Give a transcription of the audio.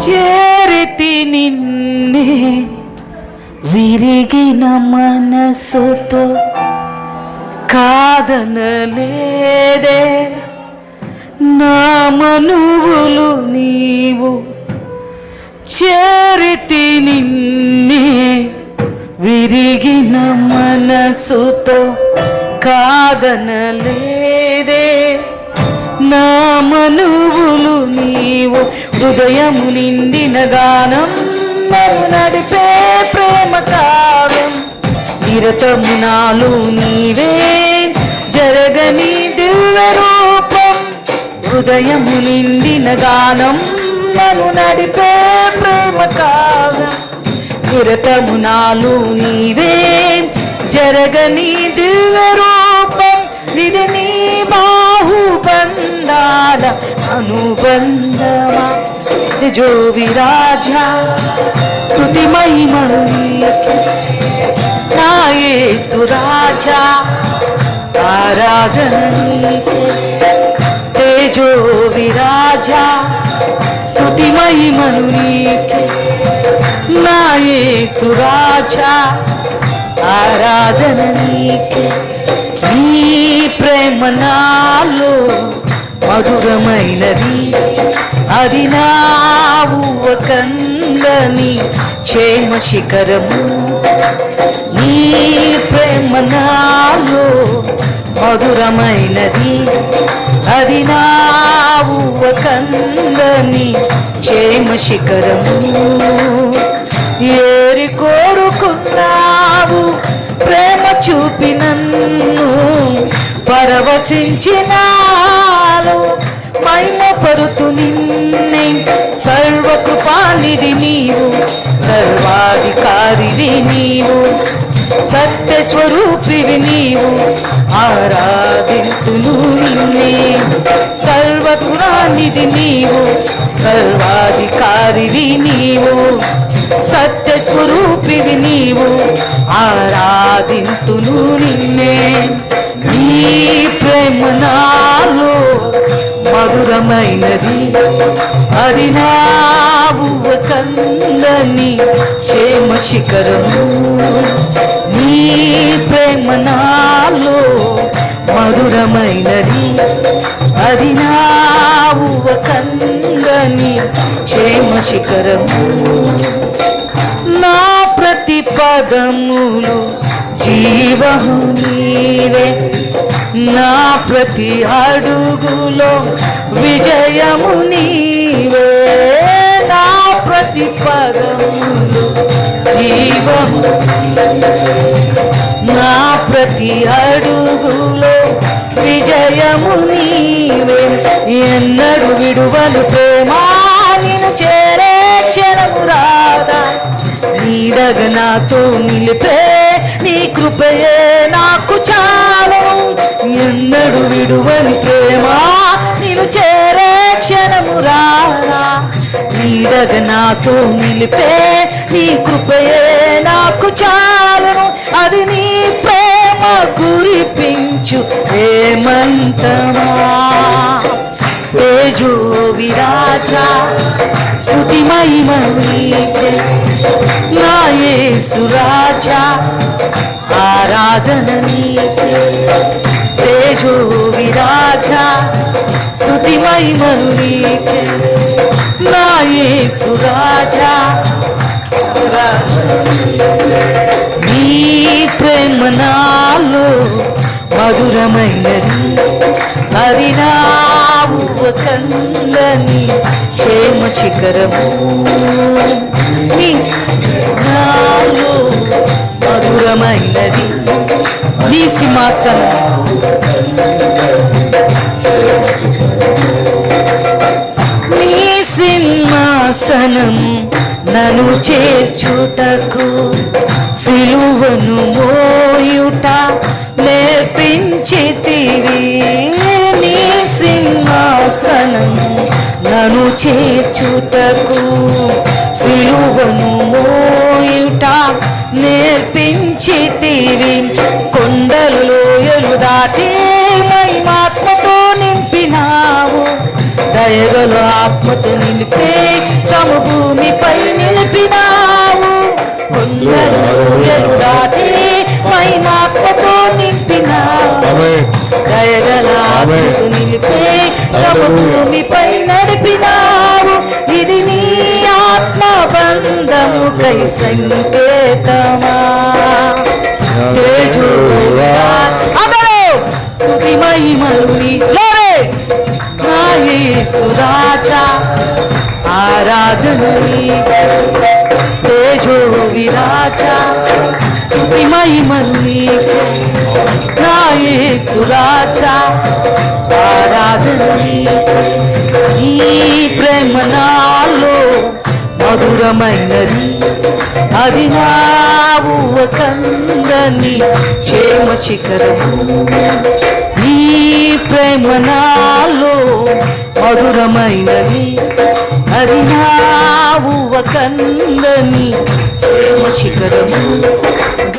చేరితి నిన్నే. విరిగిన మనసుతో కాదనలేదే నా మనువులు నీవు. చేరితి నిన్నే. విరిగిన మనసుతో కాదనలేదే నా మనువులు నీవు. హృదయము నిండిన గానం నన్ను నడిపే ప్రేమ కావ్యం. నిరతము నాలు నీవే జరగని దివ్య రూపం హృదయము నిండిన గానం నన్ను నడిపే ప్రేమ కావ్యం. నిరతము నాలు నీవే జరగని దివ్య రూపం ఇది నీ బాహుబంధాల అనుబంధమా? జో విరాజా స్తుతి మహిమను సురాజా ఆరాధనీ తేజో విరాజా స్తుతి మహిమను నాయే సురాజా యేసురాజా ఆరాధన నీకే నీ ప్రేమ నాలో మధురమైనది. అది నా ఊవ కందని క్షేమ శిఖరము. నీ ప్రేమ నాలో మధురమైనది. అది నా ఊవ కందని క్షేమ శిఖరము. ఏరి కోరుకున్నావు ప్రేమ చూపినన్ను దర్శించినాలు పైన పరుతు నిన్నే సర్వకృపానిది నీవు సర్వాధికారివి నీవు సత్య స్వరూపివి నీవు ఆరాధితులు నిన్నే. సర్వగుణానిది నీవు సర్వాధికారివి నీవు సత్య స్వరూపివి నీవు ఆరాధితులు నిన్నే. ప్రేమనాలు మధురమైనది. అది నావు కందని క్షేమ శిఖరము. నీ ప్రేమనాలు మధురమైనది. అది నావు కందని క్షేమ శిఖరము. నా ప్రతి పదములు నా ప్రతి అడుగులో విజయము నీవే. నా ప్రతి పదములు జీవము నా ప్రతి అడుగులో విజయము నీవే. ఎన్నడు విడువలు ప్రేమా నిన్ను చేరే క్షణము రాదా. నీడగ నాతో నిలిపే నీ కృపయే నాకు చా నిన్నడు విడువని ప్రేమా నేను చేరే క్షణము రారా నీడగ నాతో నిలిపే నీ కృపయే నాకు చాలును. అది నీ ప్రేమ కురిపించు ఏమంతమా తేజో విరాజా స్తుతి మహిమ నీకే. నా యేసు రాజా ఆరాధన నీకే. తేజో విరాజా స్తుతి మహిమను నీకే నా యేసు రాజా. నీ ప్రేమ నాలో మధురమైనది అది నా కందని క్షేమ శిఖరము. నాలో మధురమైనది నీ సింహాసనం. నీ సింహాసనం నన్ను చేర్చుటకు సిలువను మోయుట నేర్పించితివి. నీ సింహాసనం నన్ను చేర్చుటకు సిలువను నీవి కొండలు లోయలు దాటే మహిమాత్మతో నింపినావు. దయగలు ఆత్మతో నిలిపే సమభూమిపై నిలిపినావు. కొండలు లోయలు దాటే మహిమాత్మతో నింపినావు. దయగల ఆత్మతో నిలిపే సమభూమిపై నడిపినావు. ఇది నీ ఆత్మ బంధము కై సంకేతమా? మహిమలు నీకే నా యేసు తేజో విరాజా స్తుతి మహిమలు నీకే నా యేసు రాజా ప్రేమ నాలో మధురమైనది అది నావు కందని క్షేమ శిఖరము ప్రేమ నాలో మధురమైనది అది నావు కందని ప్రేమ శిఖరము